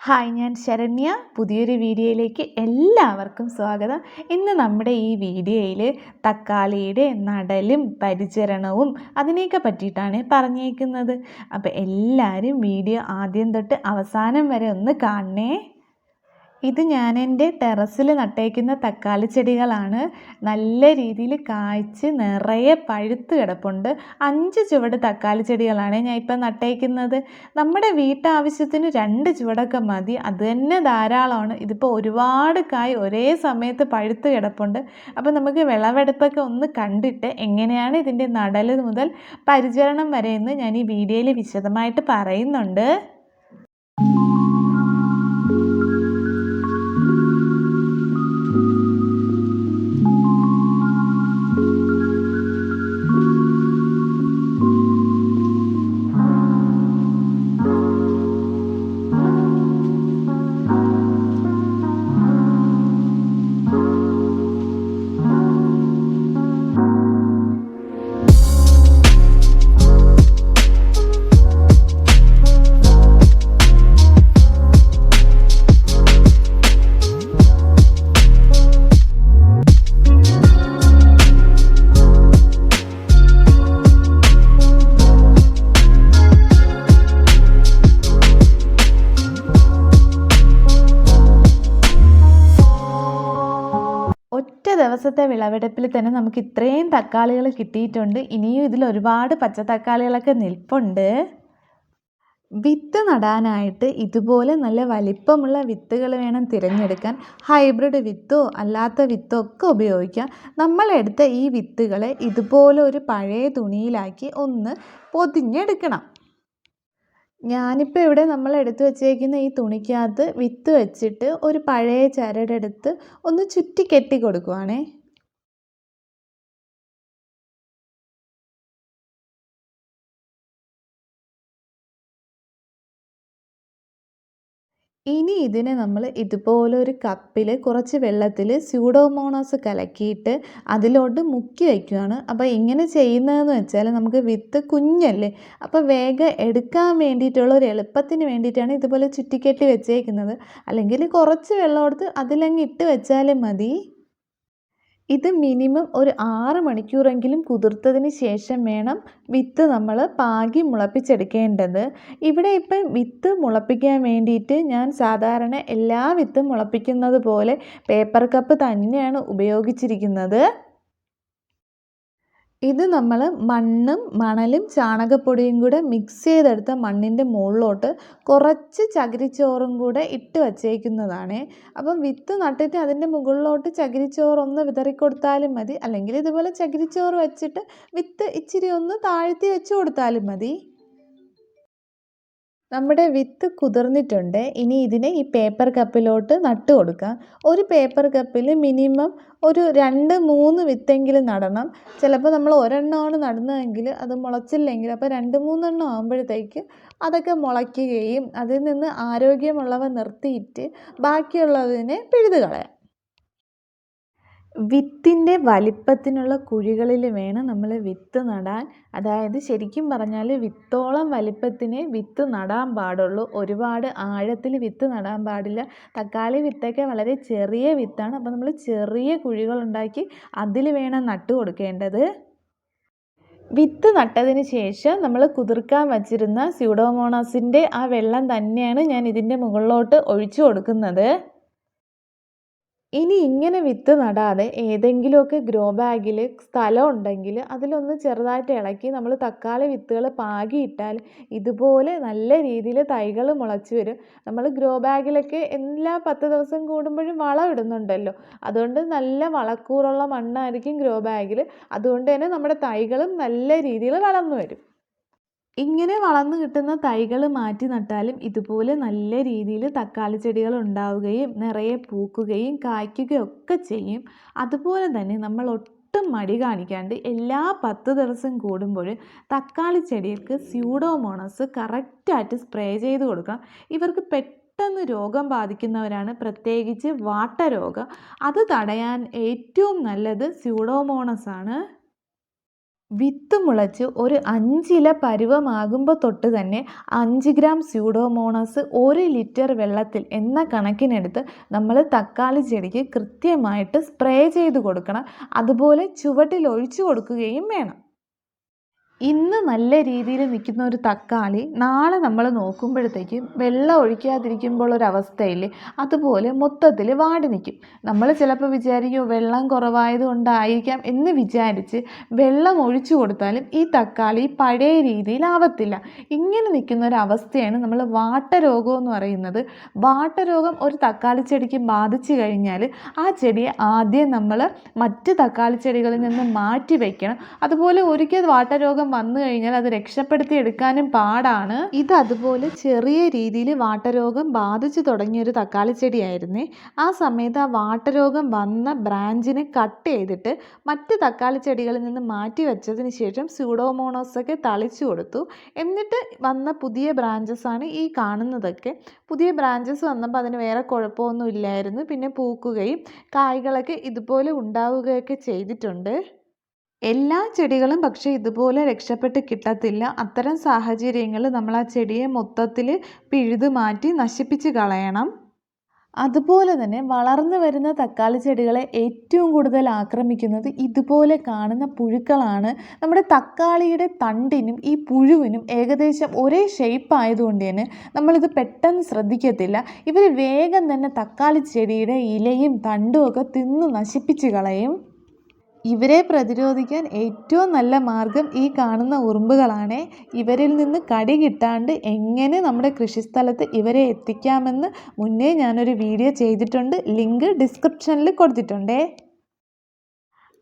Hi ഞാൻ ശരണ്യ. പുതിയൊരു വീഡിയോയിലേക്ക് എല്ലാവർക്കും സ്വാഗതം. ഇന്ന് നമ്മുടെ ഈ വീഡിയോയിൽ തക്കാളിയുടെ നടലും പരിചരണവും അതിനെയൊക്കെ പറ്റിയിട്ടാണ് പറഞ്ഞേക്കുന്നത്. അപ്പോൾ എല്ലാവരും വീഡിയോ ആദ്യം തൊട്ട് അവസാനം വരെ ഒന്ന് കാണണേ. ഇത് ഞാൻ എന്റെ ടെറസിൽ നട്ടേക്കുന്ന തക്കാളി ചെടികളാണ്. നല്ല രീതിയിൽ കായ്ച്ച് നിറയെ പഴുത്ത് കിടപ്പുണ്ട്. അഞ്ച് ചുവട് തക്കാളി ചെടികളാണ് ഞാൻ ഇപ്പം നട്ടേക്കുന്നത്. നമ്മുടെ വീട്ടാവശ്യത്തിന് രണ്ട് ചുവടൊക്കെ മതി. അത് തന്നെ ധാരാളമാണ്. ഇതിപ്പോൾ ഒരുപാട് കായ് ഒരേ സമയത്ത് പഴുത്ത് കിടപ്പുണ്ട്. അപ്പോൾ നമുക്ക് വിളവെടുപ്പൊക്കെ ഒന്ന് കണ്ടിട്ട് എങ്ങനെയാണ് ഇതിന്റെ നടൽ മുതൽ പരിചരണം വരെയെന്ന് ഞാൻ ഈ വീഡിയോയിൽ വിശദമായിട്ട് പറയുന്നുണ്ട്. ഒറ്റ ദിവസത്തെ വിളവെടുപ്പിൽ തന്നെ നമുക്ക് ഇത്രയും തക്കാളികൾ കിട്ടിയിട്ടുണ്ട്. ഇനിയും ഇതിൽ ഒരുപാട് പച്ച തക്കാളികളൊക്കെ നിൽപ്പുണ്ട്. വിത്ത് നടാനായിട്ട് ഇതുപോലെ നല്ല വലിപ്പമുള്ള വിത്തുകൾ വേണം തിരഞ്ഞെടുക്കാൻ. ഹൈബ്രിഡ് വിത്തോ അല്ലാത്ത വിത്തോ ഒക്കെ ഉപയോഗിക്കാം. നമ്മളെടുത്ത ഈ വിത്തുകളെ ഇതുപോലെ ഒരു പഴയ തുണിയിലാക്കി ഒന്ന് പൊതിഞ്ഞെടുക്കണം. ഞാനിപ്പോൾ ഇവിടെ നമ്മൾ എടുത്തു വച്ചേക്കുന്ന ഈ തുണിക്കകത്ത് വിത്ത് വെച്ചിട്ട് ഒരു പഴയ ചരടെടുത്ത് ഒന്ന് ചുറ്റി കെട്ടി കൊടുക്കുവാണേ. ഇനി ഇതിനെ നമ്മൾ ഇതുപോലെ ഒരു കപ്പിൽ കുറച്ച് വെള്ളത്തിൽ സ്യൂഡോമോണോസ് കലക്കിയിട്ട് അതിലോട്ട് മുക്കി വയ്ക്കുകയാണ് അപ്പോൾ ഇങ്ങനെ ചെയ്യുന്നതെന്ന് വെച്ചാൽ നമുക്ക് വിത്ത് കുഞ്ഞല്ലേ? അപ്പോൾ വേഗം എടുക്കാൻ വേണ്ടിയിട്ടുള്ള ഒരു എളുപ്പത്തിന് വേണ്ടിയിട്ടാണ് ഇതുപോലെ ചുറ്റിക്കെട്ടി വെച്ചേക്കുന്നത്. അല്ലെങ്കിൽ കുറച്ച് വെള്ളം എടുത്ത് അതിലങ്ങ് ഇട്ട് വെച്ചാലും മതി. ഇത് മിനിമം ഒരു ആറ് മണിക്കൂറെങ്കിലും കുതിർത്തതിന് ശേഷം വേണം വിത്ത് നമ്മൾ പാകി മുളപ്പിച്ചെടുക്കേണ്ടത്. ഇവിടെ ഇപ്പം വിത്ത് മുളപ്പിക്കാൻ വേണ്ടിയിട്ട് ഞാൻ സാധാരണ എല്ലാ വിത്തും മുളപ്പിക്കുന്നത് പോലെ പേപ്പർ കപ്പ് തന്നെയാണ് ഉപയോഗിച്ചിരിക്കുന്നത്. ഇത് നമ്മൾ മണ്ണും മണലും ചാണകപ്പൊടിയും കൂടെ മിക്സ് ചെയ്തെടുത്ത മണ്ണിന്റെ മുകളിലോട്ട് കുറച്ച് ചകിരിച്ചോറും കൂടെ ഇട്ട് വച്ചേക്കുന്നതാണ്. അപ്പം വിത്ത് നട്ടിട്ട് അതിന്റെ മുകളിലോട്ട് ചകിരിച്ചോറൊന്ന് വിതറിക്കൊടുത്താലും മതി. അല്ലെങ്കിൽ ഇതുപോലെ ചകിരിച്ചോറ് വെച്ചിട്ട് വിത്ത് ഇച്ചിരി ഒന്ന് താഴ്ത്തി വെച്ച് കൊടുത്താലും മതി. നമ്മുടെ വിത്ത് കുതിർന്നിട്ടുണ്ട്. ഇനി ഇതിനെ ഈ പേപ്പർ കപ്പിലോട്ട് നട്ട് കൊടുക്കാം. ഒരു പേപ്പർ കപ്പിൽ മിനിമം ഒരു രണ്ട് മൂന്ന് വിത്തെങ്കിലും നടണം. ചിലപ്പോൾ നമ്മൾ ഒരെണ്ണമാണ് നടുന്നതെങ്കിൽ അത് മുളച്ചില്ലെങ്കിൽ അപ്പോൾ രണ്ട് മൂന്നെണ്ണം ആകുമ്പോഴത്തേക്ക് അതൊക്കെ മുളയ്ക്കുകയും അതിൽ നിന്ന് ആരോഗ്യമുള്ളവ നിർത്തിയിട്ട് ബാക്കിയുള്ളതിനെ പിഴുത് കളയാം വിത്തിന്റെ വലിപ്പത്തിനുള്ള കുഴികളിൽ വേണം നമ്മൾ വിത്ത് നടാൻ. അതായത് ശരിക്കും പറഞ്ഞാൽ വിത്തോളം വലിപ്പത്തിനെ വിത്ത് നടാൻ പാടുള്ളൂ. ഒരുപാട് ആഴത്തിൽ വിത്ത് നടാൻ പാടില്ല. തക്കാളി വിത്തൊക്കെ വളരെ ചെറിയ വിത്താണ്. അപ്പോൾ നമ്മൾ ചെറിയ കുഴികളുണ്ടാക്കി അതിൽ വേണം നട്ടു കൊടുക്കേണ്ടത്. വിത്ത് നട്ടതിന് ശേഷം നമ്മൾ കുതിർക്കാൻ വച്ചിരുന്ന സ്യൂഡോമോണാസിന്റെ ആ വെള്ളം തന്നെയാണ് ഞാൻ ഇതിന്റെ മുകളിലോട്ട് ഒഴിച്ചു കൊടുക്കുന്നത്. ഇനി ഇങ്ങനെ വിത്ത് നടാതെ ഏതെങ്കിലുമൊക്കെ ഗ്രോ ബാഗിൽ സ്ഥലം ഉണ്ടെങ്കിൽ അതിലൊന്ന് ചെറുതായിട്ട് ഇളക്കി നമ്മൾ തക്കാളി വിത്തുകൾ പാകിയിട്ടാൽ ഇതുപോലെ നല്ല രീതിയിൽ തൈകൾ മുളച്ച് വരും. നമ്മൾ ഗ്രോ ബാഗിലൊക്കെ എല്ലാ പത്ത് ദിവസം കൂടുമ്പോഴും വളം ഇടുന്നുണ്ടല്ലോ. അതുകൊണ്ട് നല്ല വളക്കൂറുള്ള മണ്ണായിരിക്കും ഗ്രോ ബാഗിൽ അതുകൊണ്ട് തന്നെ നമ്മുടെ തൈകളും നല്ല രീതിയിൽ വളർന്നു വരും. ഇങ്ങനെ വളർന്നു കിട്ടുന്ന തൈകൾ മാറ്റി നട്ടാലും ഇതുപോലെ നല്ല രീതിയിൽ തക്കാളി ചെടികൾ ഉണ്ടാവുകയും നിറയെ പൂക്കുകയും കായ്ക്കുകയും ഒക്കെ ചെയ്യും. അതുപോലെ തന്നെ നമ്മൾ ഒട്ടും മടി കാണിക്കാണ്ട് എല്ലാ പത്ത് ദിവസം കൂടുമ്പോൾ തക്കാളി ചെടികൾക്ക് സ്യൂഡോമോണസ് കറക്റ്റായിട്ട് സ്പ്രേ ചെയ്ത് കൊടുക്കണം. ഇവർക്ക് പെട്ടെന്ന് രോഗം ബാധിക്കുന്നവരാണ്. പ്രത്യേകിച്ച് വാട്ടരോഗം അത് തടയാൻ ഏറ്റവും നല്ലത് സ്യൂഡോമോണസ് ആണ് വിത്ത് മുളച്ച് ഒരു അഞ്ചില പരുവമാകുമ്പോൾ തൊട്ട് തന്നെ അഞ്ച് ഗ്രാം സ്യൂഡോമോണസ് ഒരു ലിറ്റർ വെള്ളത്തിൽ എന്ന കണക്കിനെടുത്ത് നമ്മൾ തക്കാളി ചെടിക്ക് കൃത്യമായിട്ട് സ്പ്രേ ചെയ്ത് കൊടുക്കണം. അതുപോലെ ചുവട്ടിൽ ഒഴിച്ചു കൊടുക്കുകയും വേണം. ഇന്ന് നല്ല രീതിയിൽ നിൽക്കുന്ന ഒരു തക്കാളി നാളെ നമ്മൾ നോക്കുമ്പോഴത്തേക്കും വെള്ളം ഒഴിക്കാതിരിക്കുമ്പോൾ ഒരു അവസ്ഥയില്ലേ അതുപോലെ മൊത്തത്തിൽ വാടി നിൽക്കും. നമ്മൾ ചിലപ്പോൾ വിചാരിക്കും വെള്ളം കുറവായത് കൊണ്ടായിരിക്കാം എന്ന് വിചാരിച്ച് വെള്ളം ഒഴിച്ചു കൊടുത്താലും ഈ തക്കാളി പഴയ രീതിയിൽ രീതിയിലാവത്തില്ല ഇങ്ങനെ നിൽക്കുന്ന ഒരു അവസ്ഥയാണ് നമ്മൾ വാട്ടരോഗം എന്ന് പറയുന്നത്. വാട്ടരോഗം ഒരു തക്കാളി ചെടിക്ക് ബാധിച്ചു കഴിഞ്ഞാൽ ആ ചെടിയെ ആദ്യം നമ്മൾ മറ്റ് തക്കാളി ചെടികളിൽ നിന്ന് മാറ്റി വയ്ക്കണം. അതുപോലെ ഒരിക്കൽ വാട്ടരോഗം വന്നു കഴിഞ്ഞാൽ അത് രക്ഷപ്പെടുത്തി എടുക്കാനും പാടാണ്. ഇത് അതുപോലെ ചെറിയ രീതിയിൽ വാട്ടരോഗം ബാധിച്ചു തുടങ്ങിയ ഒരു തക്കാളി ചെടിയായിരുന്നേ. ആ സമയത്ത് ആ വാട്ടരോഗം വന്ന ബ്രാഞ്ചിനെ കട്ട് ചെയ്തിട്ട് മറ്റ് തക്കാളി ചെടികളിൽ നിന്ന് മാറ്റി വെച്ചതിന് ശേഷം സ്യൂഡോമോണോസ് ഒക്കെ തളിച്ചു കൊടുത്തു. എന്നിട്ട് വന്ന പുതിയ ബ്രാഞ്ചസ് ആണ് ഈ കാണുന്നതൊക്കെ. പുതിയ ബ്രാഞ്ചസ് വന്നപ്പോൾ അതിന് വേറെ കുഴപ്പമൊന്നും ഇല്ലായിരുന്നു. പിന്നെ പൂക്കുകയും കായ്കളൊക്കെ ഇതുപോലെ ഉണ്ടാവുകയൊക്കെ ചെയ്തിട്ടുണ്ട്. എല്ലാ ചെടികളും പക്ഷേ ഇതുപോലെ രക്ഷപ്പെട്ട് കിട്ടത്തില്ല. അത്തരം സാഹചര്യങ്ങൾ നമ്മൾ ആ ചെടിയെ മൊത്തത്തിൽ പിഴുതു മാറ്റി നശിപ്പിച്ച് കളയണം. അതുപോലെ തന്നെ വളർന്നു വരുന്ന തക്കാളി ചെടികളെ ഏറ്റവും കൂടുതൽ ആക്രമിക്കുന്നത് ഇതുപോലെ കാണുന്ന പുഴുക്കളാണ്. നമ്മുടെ തക്കാളിയുടെ തണ്ടിനും ഈ പുഴുവിനും ഏകദേശം ഒരേ ഷേപ്പ് ആയതുകൊണ്ട് തന്നെ നമ്മളിത് പെട്ടെന്ന് ശ്രദ്ധിക്കത്തില്ല. ഇവർ വേഗം തന്നെ തക്കാളി ചെടിയുടെ ഇലയും തണ്ടും ഒക്കെ തിന്ന് നശിപ്പിച്ച് കളയും. ഇവരെ പ്രതിരോധിക്കാൻ ഏറ്റവും നല്ല മാർഗം ഈ കാണുന്ന ഉറുമ്പുകളാണ്. ഇവരിൽ നിന്ന് കടി കിട്ടാണ്ട് എങ്ങനെ നമ്മുടെ കൃഷിസ്ഥലത്ത് ഇവരെ എത്തിക്കാമെന്ന് മുന്നേ ഞാനൊരു വീഡിയോ ചെയ്തിട്ടുണ്ട്. ലിങ്ക് ഡിസ്ക്രിപ്ഷനിൽ കൊടുത്തിട്ടുണ്ടേ.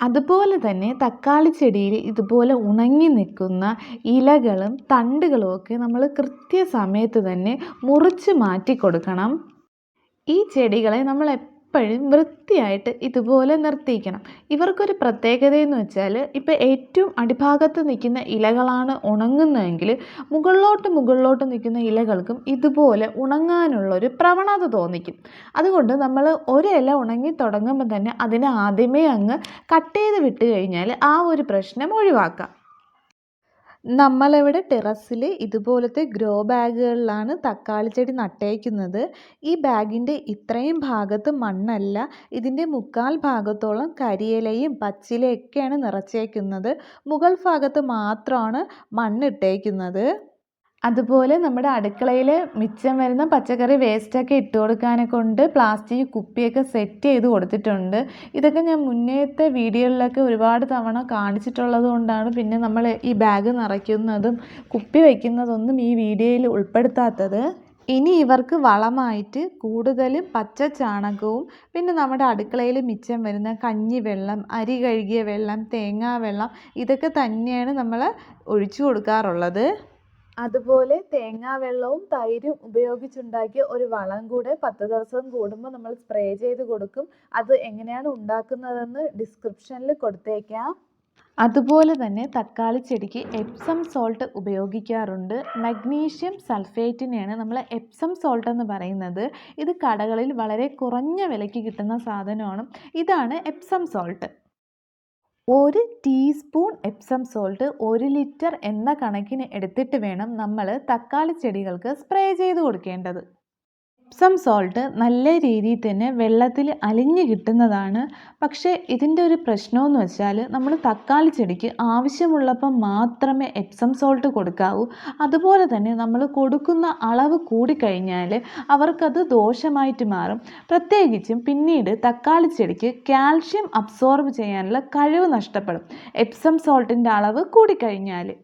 അതുപോലെ തന്നെ തക്കാളി ചെടിയിൽ ഇതുപോലെ ഉണങ്ങി നിൽക്കുന്ന ഇലകളും തണ്ടുകളും ഒക്കെ നമ്മൾ കൃത്യസമയത്ത് തന്നെ മുറിച്ച് മാറ്റി കൊടുക്കണം. ഈ ചെടികളെ നമ്മൾ എപ്പോഴും വൃത്തിയായിട്ട് ഇതുപോലെ നിർത്തിയിരിക്കണം ഇവർക്കൊരു പ്രത്യേകത എന്ന് വെച്ചാൽ ഇപ്പോൾ ഏറ്റവും അടിഭാഗത്ത് നിൽക്കുന്ന ഇലകളാണ് ഉണങ്ങുന്നതെങ്കിൽ മുകളിലോട്ട് മുകളിലോട്ട് നിൽക്കുന്ന ഇലകൾക്കും ഇതുപോലെ ഉണങ്ങാനുള്ളൊരു പ്രവണത തോന്നിക്കും. അതുകൊണ്ട് നമ്മൾ ഒരു ഇല ഉണങ്ങി തുടങ്ങുമ്പോൾ തന്നെ അതിനെ ആദ്യമേ അങ്ങ് കട്ട് ചെയ്ത് വിട്ട് കഴിഞ്ഞാൽ ആ ഒരു പ്രശ്നം ഒഴിവാക്കാം. നമ്മളിവിടെ ടെറസിൽ ഇതുപോലത്തെ ഗ്രോ ബാഗുകളിലാണ് തക്കാളി ചെടി നട്ടേക്കുന്നത്. ഈ ബാഗിന്റെ ഇത്രയും ഭാഗത്ത് മണ്ണല്ല ഇതിന്റെ മുക്കാൽ ഭാഗത്തോളം കരിയിലയും പച്ചിലയൊക്കെയാണ് നിറച്ചേക്കുന്നത്. മുകൾ ഭാഗത്ത് മാത്രമാണ് മണ്ണിട്ടേക്കുന്നത്. അതുപോലെ നമ്മുടെ അടുക്കളയിൽ മിച്ചം വരുന്ന പച്ചക്കറി വേസ്റ്റൊക്കെ ഇട്ട് കൊടുക്കാനെ കൊണ്ട് പ്ലാസ്റ്റിക് കുപ്പിയൊക്കെ സെറ്റ് ചെയ്ത് കൊടുത്തിട്ടുണ്ട്. ഇതൊക്കെ ഞാൻ മുന്നേത്തെ വീഡിയോകളിലൊക്കെ ഒരുപാട് തവണ കാണിച്ചിട്ടുള്ളത് കൊണ്ടാണ് പിന്നെ നമ്മൾ ഈ ബാഗ് നിറയ്ക്കുന്നതും കുപ്പി വയ്ക്കുന്നതൊന്നും ഈ വീഡിയോയിൽ ഉൾപ്പെടുത്താത്തത്. ഇനി ഇവർക്ക് വളമായിട്ട് കൂടുതലും പച്ച ചാണകവും പിന്നെ നമ്മുടെ അടുക്കളയിൽ മിച്ചം വരുന്ന കഞ്ഞി വെള്ളം അരി കഴുകിയ വെള്ളം തേങ്ങാ വെള്ളം ഇതൊക്കെ തന്നെയാണ് നമ്മൾ ഒഴിച്ചു കൊടുക്കാറുള്ളത്. അതുപോലെ തേങ്ങാവെള്ളവും തൈരും ഉപയോഗിച്ചുണ്ടാക്കിയ ഒരു വളം കൂടെ പത്ത് ദിവസം കൂടുമ്പോൾ നമ്മൾ സ്പ്രേ ചെയ്ത് കൊടുക്കും. അത് എങ്ങനെയാണ് ഉണ്ടാക്കുന്നതെന്ന് ഡിസ്ക്രിപ്ഷനിൽ കൊടുത്തേക്കാം. അതുപോലെ തന്നെ തക്കാളി ചെടിക്ക് എപ്സം സോൾട്ട് ഉപയോഗിക്കാറുണ്ട്. മഗ്നീഷ്യം സൾഫേറ്റിനെയാണ് നമ്മൾ എപ്സം സോൾട്ട് എന്ന് പറയുന്നത്. ഇത് കടകളിൽ വളരെ കുറഞ്ഞ വിലയ്ക്ക് കിട്ടുന്ന സാധനമാണ്. ഇതാണ് എപ്സം സോൾട്ട് ഒരു ടീസ്പൂൺ എപ്സം സോൾട്ട് ഒരു ലിറ്റർ എന്ന കണക്കിന് എടുത്തിട്ട് വേണം നമ്മൾ തക്കാളി ചെടികൾക്ക് സ്പ്രേ ചെയ്ത് കൊടുക്കേണ്ടത്. എപ്സം സോൾട്ട് നല്ല രീതിയിൽ തന്നെ വെള്ളത്തിൽ അലിഞ്ഞു കിട്ടുന്നതാണ്. പക്ഷേ ഇതിന്റെ ഒരു പ്രശ്നമെന്ന് വെച്ചാൽ നമ്മൾ തക്കാളി ചെടിക്ക് ആവശ്യമുള്ളപ്പം മാത്രമേ എപ്സം സോൾട്ട് കൊടുക്കാവൂ. അതുപോലെ തന്നെ നമ്മൾ കൊടുക്കുന്ന അളവ് കൂടിക്കഴിഞ്ഞാൽ അവർക്കത് ദോഷമായിട്ട് മാറും. പ്രത്യേകിച്ചും പിന്നീട് തക്കാളി ചെടിക്ക് കാൽഷ്യം അബ്സോർബ് ചെയ്യാനുള്ള കഴിവ് നഷ്ടപ്പെടും. എപ്സം സോൾട്ടിന്റെ അളവ് കൂടിക്കഴിഞ്ഞാൽ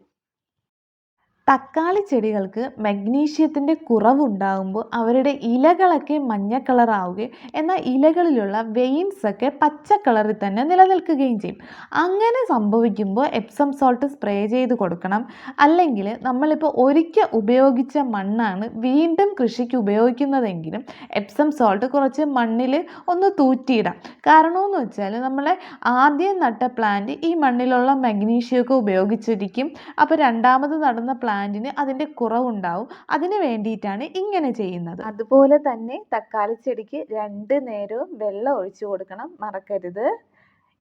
തക്കാളി ചെടികൾക്ക് മഗ്നീഷ്യത്തിന്റെ കുറവുണ്ടാകുമ്പോൾ അവരുടെ ഇലകളൊക്കെ മഞ്ഞ കളറാവുകയും എന്നാൽ ഇലകളിലുള്ള വെയിൻസ് ഒക്കെ പച്ച കളറിൽ തന്നെ നിലനിൽക്കുകയും ചെയ്യും. അങ്ങനെ സംഭവിക്കുമ്പോൾ എപ്സം സോൾട്ട് സ്പ്രേ ചെയ്ത് കൊടുക്കണം. അല്ലെങ്കിൽ നമ്മളിപ്പോൾ ഒരിക്കൽ ഉപയോഗിച്ച മണ്ണാണ് വീണ്ടും കൃഷിക്ക് ഉപയോഗിക്കുന്നതെങ്കിലും എപ്സം സോൾട്ട് കുറച്ച് മണ്ണിൽ ഒന്ന് തൂറ്റിയിടാം. കാരണമെന്ന് വെച്ചാൽ നമ്മളെ ആദ്യം നട്ട പ്ലാന്റ് ഈ മണ്ണിലുള്ള മഗ്നീഷ്യമൊക്കെ ഉപയോഗിച്ചിരിക്കും. അപ്പോൾ രണ്ടാമത് നടുന്ന പ്ലാന്റിന് അതിന്റെ കുറവുണ്ടാവും. അതിന് വേണ്ടിയിട്ടാണ് ഇങ്ങനെ ചെയ്യുന്നത്. അതുപോലെ തന്നെ തക്കാളി ചെടിക്ക് രണ്ട് നേരവും വെള്ളം ഒഴിച്ചു കൊടുക്കണം. മറക്കരുത്.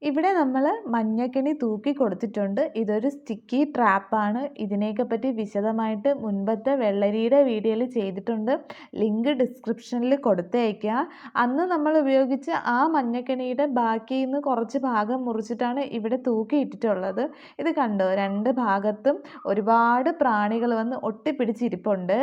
ഇവിടെ നമ്മൾ മഞ്ഞക്കിണി തൂക്കി കൊടുത്തിട്ടുണ്ട്. ഇതൊരു സ്റ്റിക്കി ട്രാപ്പാണ് ഇതിനെയൊക്കെ പറ്റി വിശദമായിട്ട് മുൻപത്തെ വെള്ളരിയുടെ വീഡിയോയിൽ ചെയ്തിട്ടുണ്ട്. ലിങ്ക് ഡിസ്ക്രിപ്ഷനിൽ കൊടുത്തേക്കുക അന്ന് നമ്മൾ ഉപയോഗിച്ച ആ മഞ്ഞക്കിണിയുടെ ബാക്കിയിൽ നിന്ന് കുറച്ച് ഭാഗം മുറിച്ചിട്ടാണ് ഇവിടെ തൂക്കി ഇട്ടിട്ടുള്ളത്. ഇത് കണ്ടോ? രണ്ട് ഭാഗത്തും ഒരുപാട് പ്രാണികൾ വന്ന് ഒട്ടിപ്പിടിച്ചിരിപ്പുണ്ട്.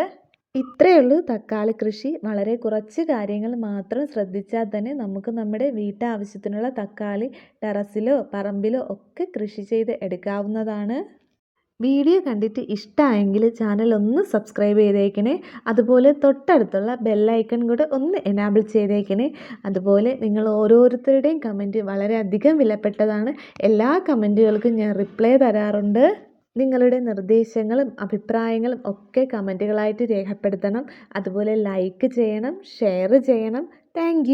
ഇത്രയേ ഉള്ളൂ തക്കാളി കൃഷി. വളരെ കുറച്ച് കാര്യങ്ങൾ മാത്രം ശ്രദ്ധിച്ചാൽ തന്നെ നമുക്ക് നമ്മുടെ വീട്ടാവശ്യത്തിനുള്ള തക്കാളി ടെറസിലോ പറമ്പിലോ ഒക്കെ കൃഷി ചെയ്ത് എടുക്കാവുന്നതാണ്. വീഡിയോ കണ്ടിട്ട് ഇഷ്ടമായെങ്കിൽ ചാനൽ ഒന്ന് സബ്സ്ക്രൈബ് ചെയ്തേക്കണേ. അതുപോലെ തൊട്ടടുത്തുള്ള ബെല്ലൈക്കൺ കൂടെ ഒന്ന് എനാബിൾ ചെയ്തേക്കണേ. അതുപോലെ നിങ്ങൾ ഓരോരുത്തരുടെയും കമന്റ് വളരെയധികം വിലപ്പെട്ടതാണ്. എല്ലാ കമന്റുകൾക്കും ഞാൻ റിപ്ലൈ തരാറുണ്ട്. നിങ്ങളുടെ നിർദ്ദേശങ്ങളും അഭിപ്രായങ്ങളും ഒക്കെ കമന്റുകളായിട്ട് രേഖപ്പെടുത്തണം. അതുപോലെ ലൈക്ക് ചെയ്യണം ഷെയർ ചെയ്യണം. താങ്ക്